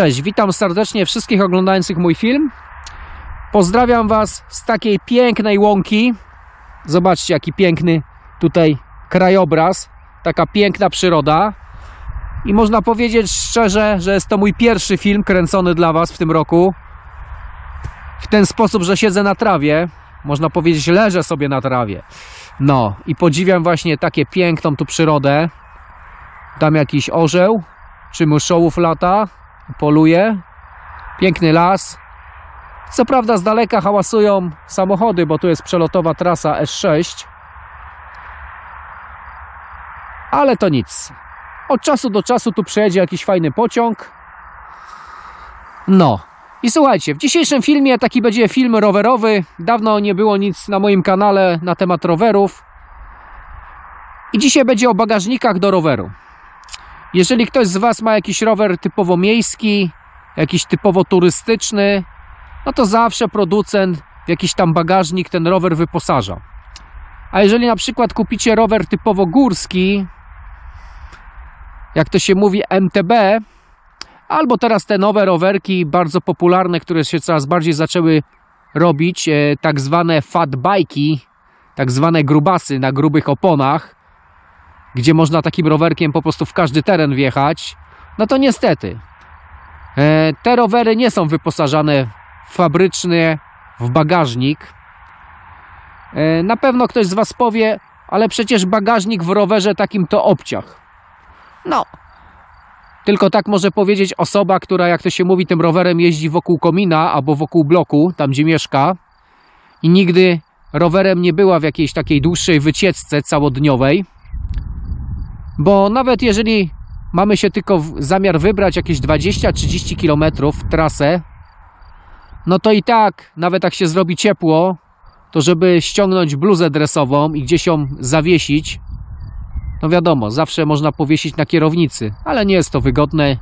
Cześć, witam serdecznie wszystkich oglądających mój film. Pozdrawiam Was z takiej pięknej łąki. Zobaczcie, jaki piękny tutaj krajobraz, taka piękna przyroda. I można powiedzieć szczerze, że jest to mój pierwszy film kręcony dla Was w tym roku. W ten sposób, że siedzę na trawie. Można powiedzieć, leżę sobie na trawie. No i podziwiam właśnie takie piękną tu przyrodę. Tam jakiś orzeł, czy myszołów lata, poluje. Piękny las. Co prawda z daleka hałasują samochody, bo tu jest przelotowa trasa S6. Ale to nic. Od czasu do czasu tu przejedzie jakiś fajny pociąg. No. I słuchajcie, w dzisiejszym filmie taki będzie film rowerowy. Dawno nie było nic na moim kanale na temat rowerów. I dzisiaj będzie o bagażnikach do roweru. Jeżeli ktoś z Was ma jakiś rower typowo miejski, jakiś typowo turystyczny, no to zawsze producent w jakiś tam bagażnik ten rower wyposaża. A jeżeli na przykład kupicie rower typowo górski, jak to się mówi MTB, albo teraz te nowe rowerki bardzo popularne, które się coraz bardziej zaczęły robić, e, tak zwane fat bike'i, tak zwane grubasy na grubych oponach, gdzie można takim rowerkiem po prostu w każdy teren wjechać, no to niestety e, te rowery nie są wyposażane fabrycznie w bagażnik. E, Na pewno ktoś z Was powie, ale przecież bagażnik w rowerze takim to obciach. No, tylko tak może powiedzieć osoba, która, jak to się mówi, tym rowerem jeździ wokół komina albo wokół bloku, tam gdzie mieszka i nigdy rowerem nie była w jakiejś takiej dłuższej wycieczce całodniowej. Bo nawet jeżeli mamy się tylko zamiar wybrać jakieś 20-30 km trasę, no to i tak, nawet jak się zrobi ciepło, to żeby ściągnąć bluzę dresową i gdzieś ją zawiesić, no wiadomo, zawsze można powiesić na kierownicy, ale nie jest to wygodne.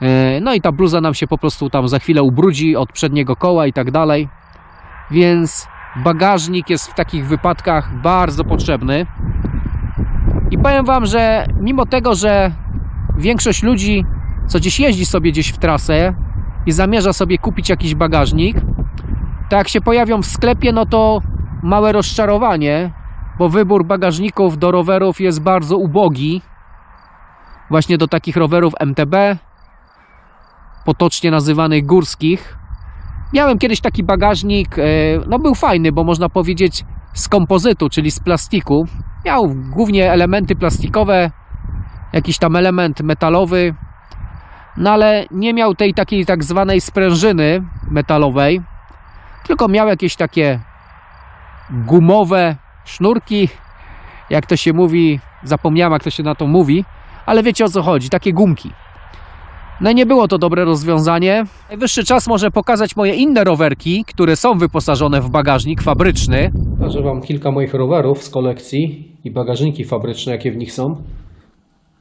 E, No i ta bluza nam się po prostu tam za chwilę ubrudzi od przedniego koła i tak dalej. Więc bagażnik jest w takich wypadkach bardzo potrzebny. I powiem Wam, że mimo tego, że większość ludzi, co gdzieś jeździ sobie gdzieś w trasę i zamierza sobie kupić jakiś bagażnik, to jak się pojawią w sklepie, no to małe rozczarowanie, bo wybór bagażników do rowerów jest bardzo ubogi. Właśnie do takich rowerów MTB, potocznie nazywanych górskich. Miałem kiedyś taki bagażnik, e, no był fajny, bo można powiedzieć z kompozytu, czyli z plastiku. Miał głównie elementy plastikowe, jakiś tam element metalowy, no ale nie miał tej takiej tak zwanej sprężyny metalowej, tylko miał jakieś takie gumowe sznurki, jak to się mówi, zapomniałem jak to się na to mówi, ale wiecie o co chodzi, takie gumki. No nie było to dobre rozwiązanie. Najwyższy czas może pokazać moje inne rowerki, które są wyposażone w bagażnik fabryczny. Pokażę Wam kilka moich rowerów z kolekcji i bagażniki fabryczne, jakie w nich są.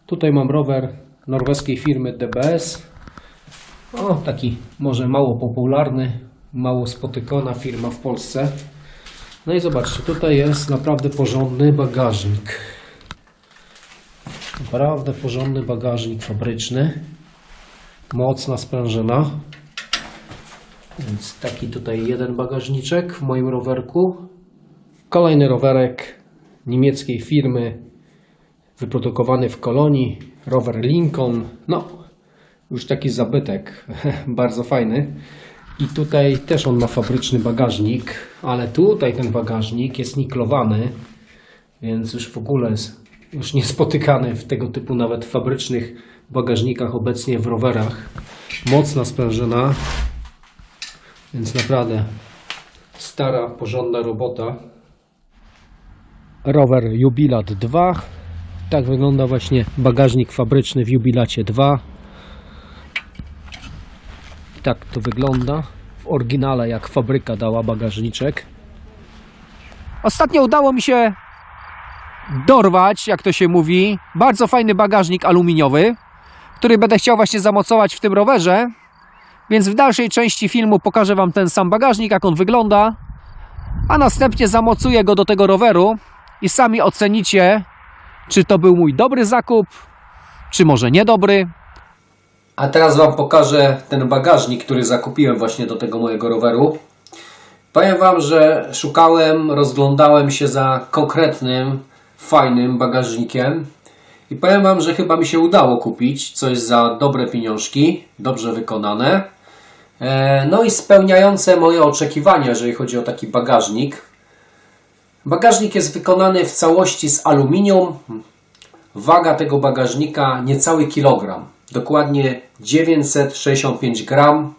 Tutaj mam rower norweskiej firmy DBS. O, taki może mało popularny, mało spotykana firma w Polsce. No i zobaczcie, tutaj jest naprawdę porządny bagażnik. Naprawdę porządny bagażnik fabryczny. Mocna sprężyna. Więc taki tutaj jeden bagażniczek w moim rowerku. Kolejny rowerek niemieckiej firmy, wyprodukowany w Kolonii. Rower Lincoln. No, już taki zabytek. Bardzo fajny. I tutaj też on ma fabryczny bagażnik, ale tutaj ten bagażnik jest niklowany, więc już w ogóle jest już niespotykany w tego typu nawet fabrycznych bagażnikach obecnie w rowerach. Mocna sprężyna, więc naprawdę stara, porządna robota. Rower Jubilat 2. Tak wygląda właśnie bagażnik fabryczny w Jubilacie 2. Tak to wygląda. W oryginale jak fabryka dała bagażniczek. Ostatnio udało mi się dorwać, jak to się mówi, bardzo fajny bagażnik aluminiowy, który będę chciał właśnie zamocować w tym rowerze. Więc w dalszej części filmu pokażę Wam ten sam bagażnik, jak on wygląda, a następnie zamocuję go do tego roweru i sami ocenicie, czy to był mój dobry zakup, czy może niedobry. A teraz Wam pokażę ten bagażnik, który zakupiłem właśnie do tego mojego roweru. Powiem Wam, że szukałem, rozglądałem się za konkretnym, fajnym bagażnikiem. I powiem Wam, że chyba mi się udało kupić coś za dobre pieniążki, dobrze wykonane. E, No i spełniające moje oczekiwania, jeżeli chodzi o taki bagażnik. Bagażnik jest wykonany w całości z aluminium. Waga tego bagażnika niecały kilogram. Dokładnie 965 gram.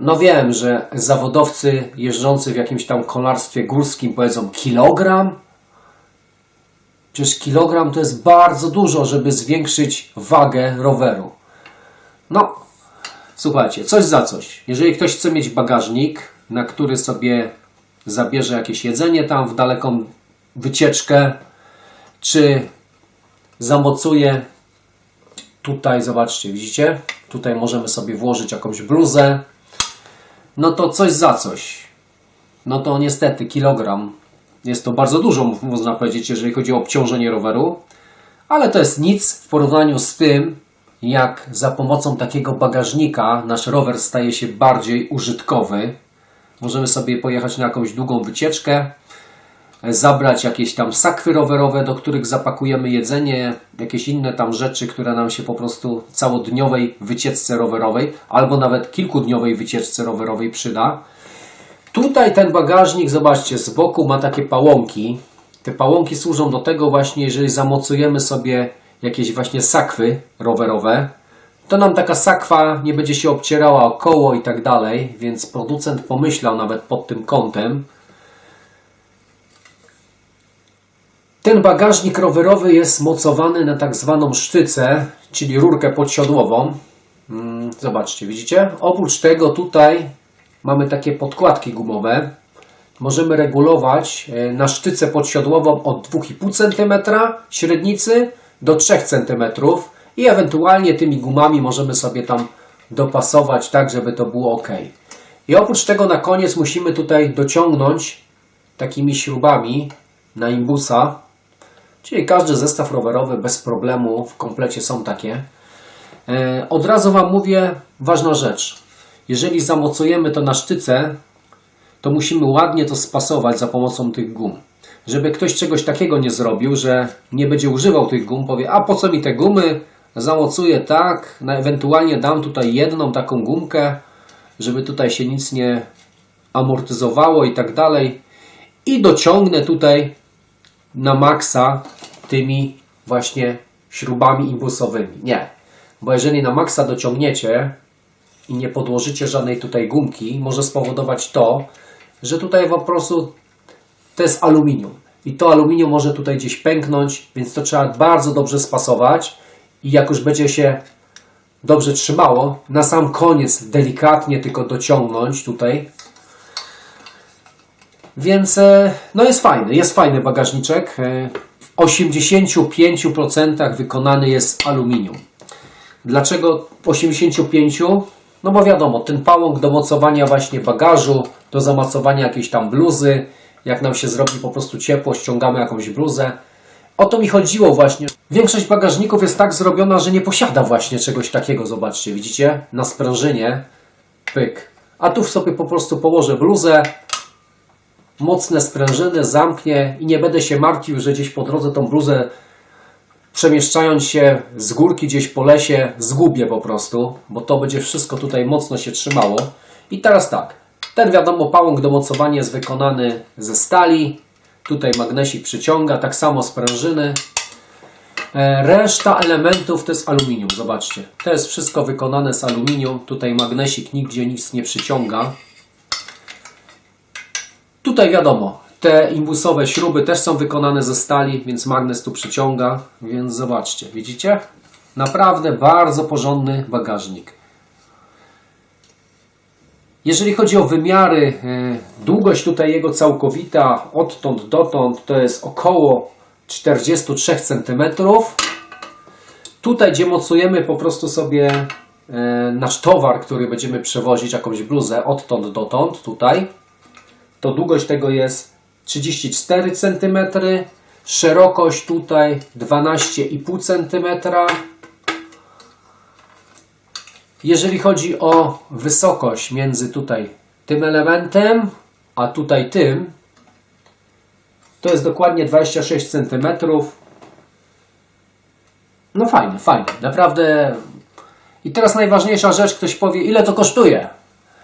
No wiem, że zawodowcy jeżdżący w jakimś tam kolarstwie górskim powiedzą kilogram. Przecież kilogram to jest bardzo dużo, żeby zwiększyć wagę roweru. No, słuchajcie, coś za coś. Jeżeli ktoś chce mieć bagażnik, na który sobie zabierze jakieś jedzenie tam w daleką wycieczkę, czy zamocuje tutaj, zobaczcie, widzicie? Tutaj możemy sobie włożyć jakąś bluzę. No to coś za coś. No to niestety kilogram. Jest to bardzo dużo, można powiedzieć, jeżeli chodzi o obciążenie roweru. Ale to jest nic w porównaniu z tym, jak za pomocą takiego bagażnika nasz rower staje się bardziej użytkowy. Możemy sobie pojechać na jakąś długą wycieczkę, zabrać jakieś tam sakwy rowerowe, do których zapakujemy jedzenie, jakieś inne tam rzeczy, które nam się po prostu całodniowej wycieczce rowerowej albo nawet kilkudniowej wycieczce rowerowej przyda. Tutaj ten bagażnik, zobaczcie, z boku ma takie pałąki. Te pałąki służą do tego właśnie, jeżeli zamocujemy sobie jakieś właśnie sakwy rowerowe, to nam taka sakwa nie będzie się obcierała o koło i tak dalej, więc producent pomyślał nawet pod tym kątem. Ten bagażnik rowerowy jest mocowany na tak zwaną sztycę, czyli rurkę podsiodłową. Mm, Zobaczcie, widzicie? Oprócz tego tutaj mamy takie podkładki gumowe. Możemy regulować e, na sztycę podsiodłową od 2,5 cm średnicy do 3 cm i ewentualnie tymi gumami możemy sobie tam dopasować tak, żeby to było ok. I oprócz tego na koniec musimy tutaj dociągnąć takimi śrubami na imbusa, czyli każdy zestaw rowerowy bez problemu w komplecie są takie. E, Od razu Wam mówię, ważna rzecz. Jeżeli zamocujemy to na sztyce, to musimy ładnie to spasować za pomocą tych gum. Żeby ktoś czegoś takiego nie zrobił, że nie będzie używał tych gum, powie, a po co mi te gumy, zamocuję tak, ewentualnie dam tutaj jedną taką gumkę, żeby tutaj się nic nie amortyzowało i tak dalej i dociągnę tutaj na maksa tymi właśnie śrubami imbusowymi. Nie, bo jeżeli na maksa dociągniecie i nie podłożycie żadnej tutaj gumki, może spowodować to, że tutaj po prostu to jest aluminium. I to aluminium może tutaj gdzieś pęknąć, więc to trzeba bardzo dobrze spasować. I jak już będzie się dobrze trzymało, na sam koniec delikatnie tylko dociągnąć tutaj. Więc e, no jest fajny, jest fajny bagażniczek. E, W 85% wykonany jest aluminium. Dlaczego 85? No bo wiadomo, ten pałąk do mocowania właśnie bagażu, do zamocowania jakiejś tam bluzy, jak nam się zrobi po prostu ciepło, ściągamy jakąś bluzę. O to mi chodziło właśnie. Większość bagażników jest tak zrobiona, że nie posiada właśnie czegoś takiego, zobaczcie, widzicie? Na sprężynie, pyk. A tu sobie po prostu położę bluzę, mocne sprężyny, zamknie i nie będę się martwił, że gdzieś po drodze tą bluzę przemieszczając się z górki gdzieś po lesie, zgubię po prostu, bo to będzie wszystko tutaj mocno się trzymało. I teraz tak, ten wiadomo pałąk do mocowania jest wykonany ze stali, tutaj magnesik przyciąga, tak samo sprężyny. E, Reszta elementów to jest aluminium, zobaczcie. To jest wszystko wykonane z aluminium, tutaj magnesik nigdzie nic nie przyciąga. Tutaj wiadomo, te imbusowe śruby też są wykonane ze stali, więc magnes tu przyciąga, więc zobaczcie, widzicie? Naprawdę bardzo porządny bagażnik. Jeżeli chodzi o wymiary, e, długość tutaj jego całkowita odtąd dotąd to jest około 43 cm. Tutaj, gdzie mocujemy po prostu sobie e, nasz towar, który będziemy przewozić, jakąś bluzę odtąd dotąd, tutaj, to długość tego jest 34 cm, szerokość tutaj 12,5 cm, Jeżeli chodzi o wysokość między tutaj tym elementem, a tutaj tym, to jest dokładnie 26 cm. No fajnie, fajnie. Naprawdę. I teraz najważniejsza rzecz, ktoś powie, ile to kosztuje?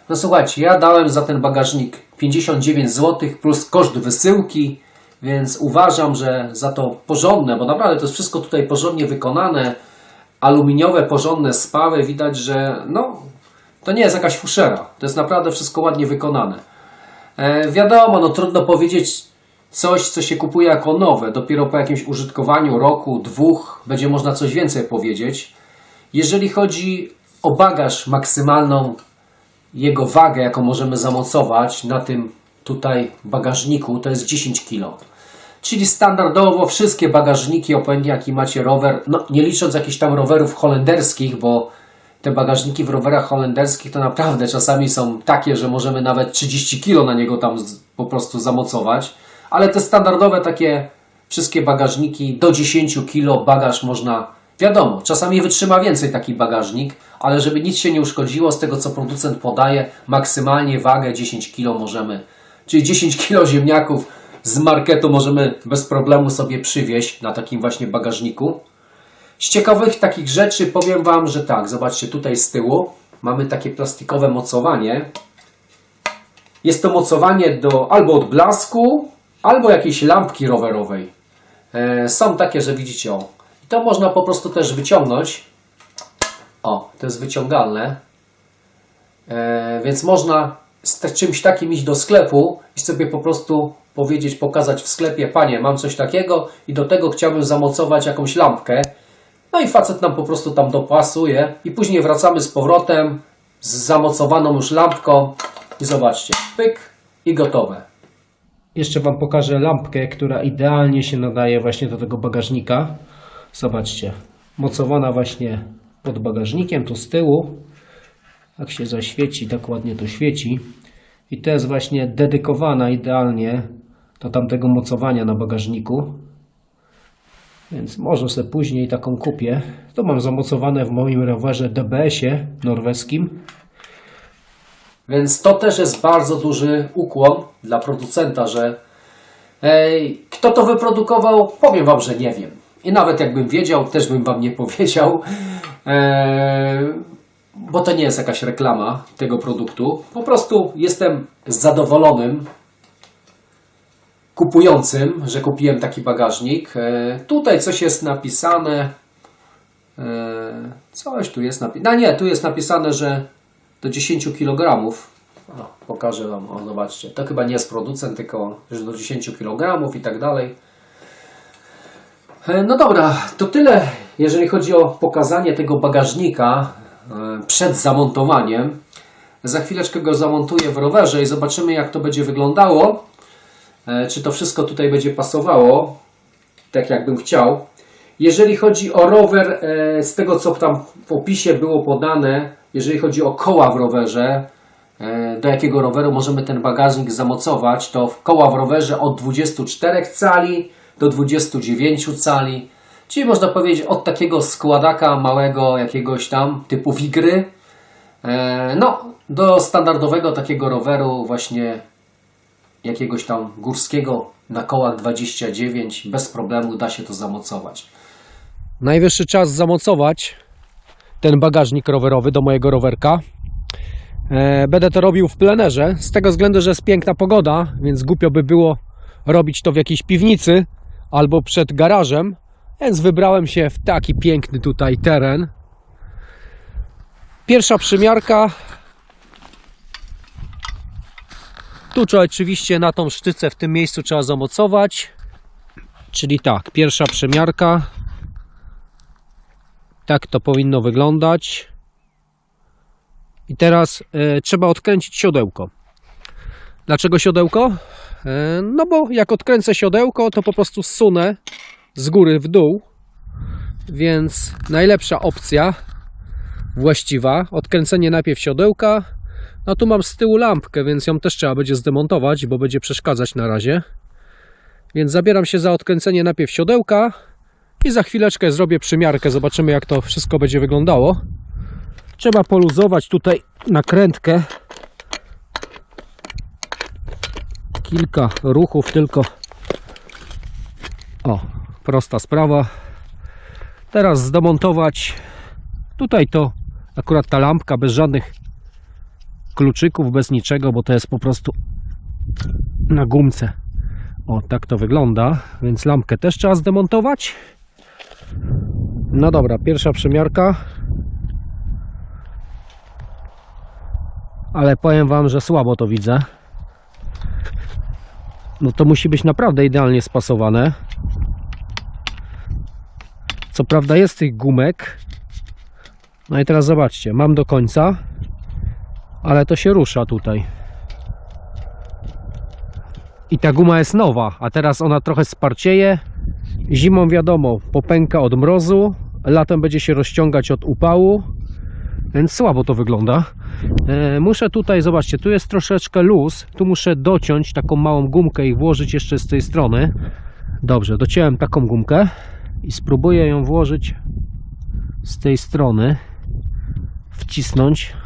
No słuchajcie, ja dałem za ten bagażnik 59 zł plus koszt wysyłki, więc uważam, że za to porządne, bo naprawdę to jest wszystko tutaj porządnie wykonane, aluminiowe, porządne spawy, widać, że no, to nie jest jakaś fuszera, to jest naprawdę wszystko ładnie wykonane. E, wiadomo, no trudno powiedzieć coś, co się kupuje jako nowe. Dopiero po jakimś użytkowaniu roku, dwóch będzie można coś więcej powiedzieć. Jeżeli chodzi o bagaż maksymalną, jego wagę, jaką możemy zamocować na tym tutaj bagażniku, to jest 10 kg. Czyli standardowo wszystkie bagażniki, obojętnie jaki macie rower, no nie licząc jakichś tam rowerów holenderskich, bo te bagażniki w rowerach holenderskich to naprawdę czasami są takie, że możemy nawet 30 kg na niego tam po prostu zamocować. Ale te standardowe takie wszystkie bagażniki do 10 kg bagaż można, wiadomo, czasami wytrzyma więcej taki bagażnik, ale żeby nic się nie uszkodziło, z tego co producent podaje, maksymalnie wagę 10 kg możemy, czyli 10 kg ziemniaków z marketu możemy bez problemu sobie przywieźć na takim właśnie bagażniku. Z ciekawych takich rzeczy powiem Wam, że tak, zobaczcie tutaj z tyłu mamy takie plastikowe mocowanie. Jest to mocowanie do albo od blasku, albo jakiejś lampki rowerowej. E, są takie, że widzicie, o. I to można po prostu też wyciągnąć. O, to jest wyciągalne. E, więc można z czymś takim iść do sklepu i sobie po prostu powiedzieć, pokazać w sklepie, panie, mam coś takiego i do tego chciałbym zamocować jakąś lampkę. No i facet nam po prostu tam dopasuje i później wracamy z powrotem z zamocowaną już lampką i zobaczcie, pyk i gotowe. Jeszcze Wam pokażę lampkę, która idealnie się nadaje właśnie do tego bagażnika. Zobaczcie, mocowana właśnie pod bagażnikiem, tu z tyłu. Jak się zaświeci, tak ładnie to świeci. I to jest właśnie dedykowana idealnie do tamtego mocowania na bagażniku. Więc może sobie później taką kupię. To mam zamocowane w moim rowerze DBS-ie norweskim. Więc to też jest bardzo duży ukłon dla producenta, że ej, kto to wyprodukował, powiem Wam, że nie wiem. I nawet jakbym wiedział, też bym Wam nie powiedział, Eee, bo to nie jest jakaś reklama tego produktu. Po prostu jestem zadowolonym kupującym, że kupiłem taki bagażnik. E, tutaj coś jest napisane. E, coś tu jest napisane. No nie, tu jest napisane, że do 10 kg. O, pokażę Wam, o zobaczcie. To chyba nie jest producent, tylko że do 10 kg i tak dalej. E, No dobra, to tyle, jeżeli chodzi o pokazanie tego bagażnika przed zamontowaniem. Za chwileczkę go zamontuję w rowerze i zobaczymy, jak to będzie wyglądało. E, Czy to wszystko tutaj będzie pasowało, tak jakbym chciał. Jeżeli chodzi o rower, e, z tego co tam w opisie było podane, jeżeli chodzi o koła w rowerze, e, do jakiego roweru możemy ten bagażnik zamocować, to koła w rowerze od 24 cali do 29 cali, czyli można powiedzieć od takiego składaka małego jakiegoś tam typu wigry, e, no do standardowego takiego roweru właśnie jakiegoś tam górskiego na kołach 29 bez problemu da się to zamocować. Najwyższy czas zamocować ten bagażnik rowerowy do mojego rowerka. E, Będę to robił w plenerze, z tego względu, że jest piękna pogoda, więc głupio by było robić to w jakiejś piwnicy albo przed garażem, więc wybrałem się w taki piękny tutaj teren. Pierwsza przymiarka. Tu trzeba oczywiście na tą sztycę w tym miejscu trzeba zamocować. Czyli tak, pierwsza przymiarka. Tak to powinno wyglądać. I teraz e, trzeba odkręcić siodełko. Dlaczego siodełko? E, no bo jak odkręcę siodełko, to po prostu zsunę z góry w dół. Więc najlepsza opcja, właściwa, odkręcenie najpierw siodełka. No tu mam z tyłu lampkę, więc ją też trzeba będzie zdemontować, bo będzie przeszkadzać na razie. Więc zabieram się za odkręcenie najpierw siodełka i za chwileczkę zrobię przymiarkę. Zobaczymy jak to wszystko będzie wyglądało. Trzeba poluzować tutaj nakrętkę. Kilka ruchów tylko. O, prosta sprawa. Teraz zdemontować. Tutaj to akurat ta lampka bez żadnych kluczyków, bez niczego, bo to jest po prostu na gumce. O, tak to wygląda. Więc lampkę też trzeba zdemontować. No dobra, pierwsza przymiarka. Ale powiem Wam, że słabo to widzę. No to musi być naprawdę idealnie spasowane. Co prawda jest tych gumek. No i teraz zobaczcie, mam do końca, ale to się rusza tutaj. I ta guma jest nowa, a teraz ona trochę sparcieje. Zimą wiadomo, popęka od mrozu, latem będzie się rozciągać od upału, więc słabo to wygląda. E, muszę tutaj, zobaczcie, tu jest troszeczkę luz, tu muszę dociąć taką małą gumkę i włożyć jeszcze z tej strony. Dobrze, dociąłem taką gumkę i spróbuję ją włożyć z tej strony, wcisnąć.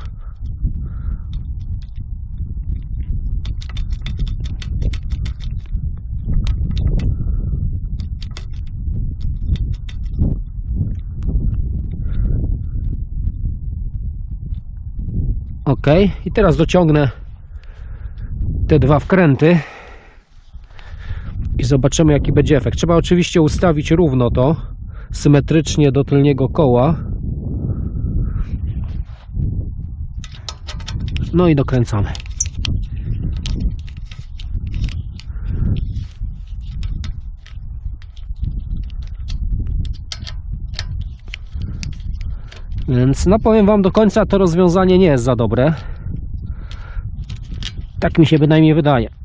Ok, i teraz dociągnę te dwa wkręty i zobaczymy jaki będzie efekt. Trzeba oczywiście ustawić równo to, symetrycznie do tylniego koła. No i dokręcamy. Więc no powiem Wam do końca to rozwiązanie nie jest za dobre. Tak mi się bynajmniej wydaje.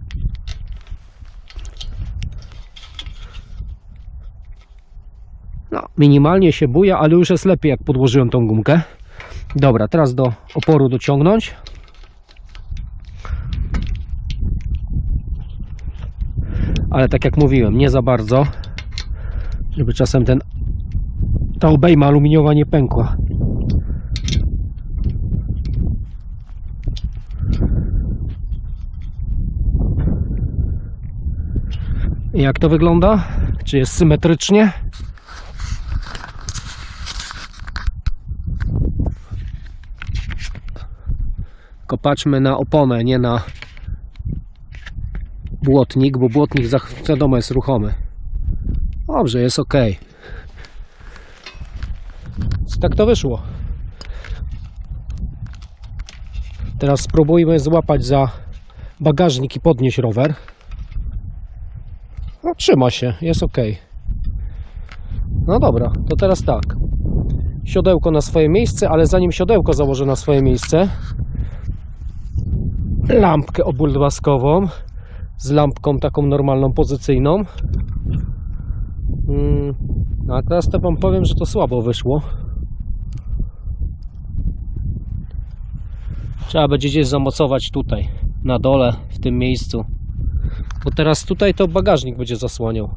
Minimalnie się buja, ale już jest lepiej jak podłożyłem tą gumkę. Dobra, teraz do oporu dociągnąć. Ale tak jak mówiłem, nie za bardzo, żeby czasem ten ta obejma aluminiowa nie pękła. Jak to wygląda? Czy jest symetrycznie? Patrzmy na oponę, nie na błotnik, bo błotnik wiadomo jest ruchomy. Dobrze, jest ok. Tak to wyszło. Teraz spróbujmy złapać za bagażnik i podnieść rower. No, trzyma się, jest ok. No dobra, to teraz tak. Siodełko na swoje miejsce, ale zanim siodełko założę na swoje miejsce, lampkę obulbaskową z lampką taką normalną, pozycyjną. Mm, a teraz to Wam powiem, że to słabo wyszło. Trzeba będzie gdzieś zamocować tutaj, na dole, w tym miejscu. Bo teraz tutaj to bagażnik będzie zasłaniał.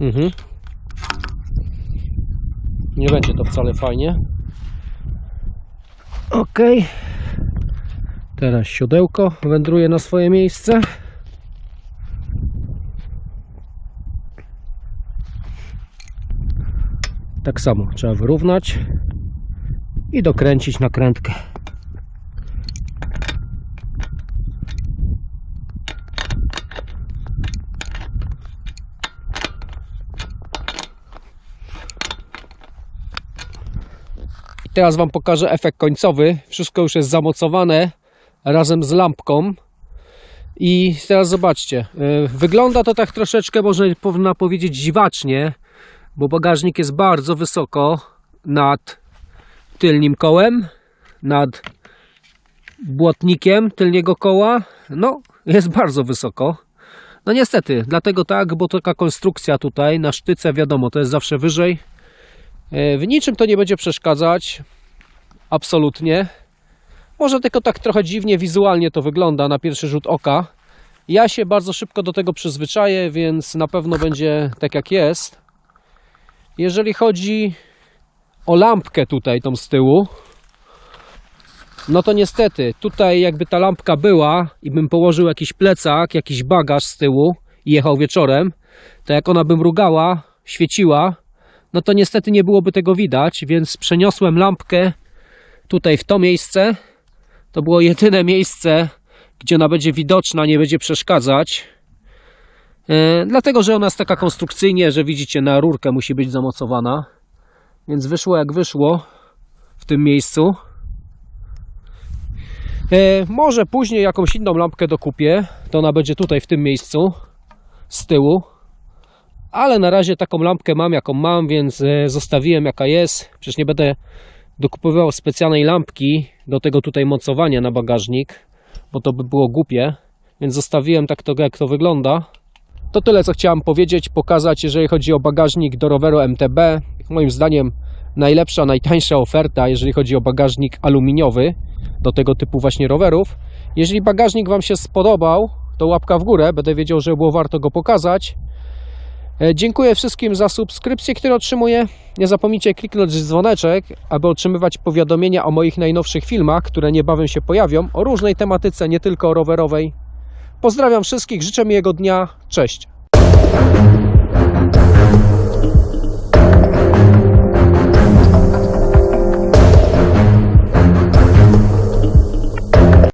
Mhm. Nie będzie to wcale fajnie. Ok. Teraz siodełko wędruje na swoje miejsce. Tak samo trzeba wyrównać i dokręcić nakrętkę. Teraz Wam pokażę efekt końcowy. Wszystko już jest zamocowane razem z lampką. I teraz zobaczcie, yy, wygląda to tak troszeczkę, można powiedzieć, dziwacznie, bo bagażnik jest bardzo wysoko nad tylnym kołem, nad błotnikiem tylniego koła. No, jest bardzo wysoko. No niestety, dlatego tak, bo taka konstrukcja tutaj na sztyce, wiadomo, to jest zawsze wyżej. E, W niczym to nie będzie przeszkadzać. Absolutnie. Może tylko tak trochę dziwnie wizualnie to wygląda na pierwszy rzut oka. Ja się bardzo szybko do tego przyzwyczaję, więc na pewno będzie tak jak jest. Jeżeli chodzi o lampkę tutaj, tą z tyłu, no to niestety, tutaj jakby ta lampka była i bym położył jakiś plecak, jakiś bagaż z tyłu i jechał wieczorem, to jak ona by mrugała, świeciła, no to niestety nie byłoby tego widać, więc przeniosłem lampkę tutaj w to miejsce. To było jedyne miejsce, gdzie ona będzie widoczna, nie będzie przeszkadzać. E, dlatego, że ona jest taka konstrukcyjnie, że widzicie, na rurkę musi być zamocowana. Więc wyszło jak wyszło w tym miejscu. E, może później jakąś inną lampkę dokupię. To ona będzie tutaj w tym miejscu z tyłu. Ale na razie taką lampkę mam jaką mam, więc e, zostawiłem jaka jest. Przecież nie będę dokupywał specjalnej lampki do tego tutaj mocowania na bagażnik, bo to by było głupie. Więc zostawiłem tak to jak to wygląda. To tyle co chciałem powiedzieć, pokazać jeżeli chodzi o bagażnik do roweru MTB. Moim zdaniem najlepsza, najtańsza oferta, jeżeli chodzi o bagażnik aluminiowy do tego typu właśnie rowerów. Jeżeli bagażnik Wam się spodobał, to łapka w górę, będę wiedział, że było warto go pokazać. E, Dziękuję wszystkim za subskrypcje, które otrzymuję. Nie zapomnijcie kliknąć dzwoneczek, aby otrzymywać powiadomienia o moich najnowszych filmach, które niebawem się pojawią, o różnej tematyce, nie tylko rowerowej. Pozdrawiam wszystkich, życzę miłego dnia, cześć!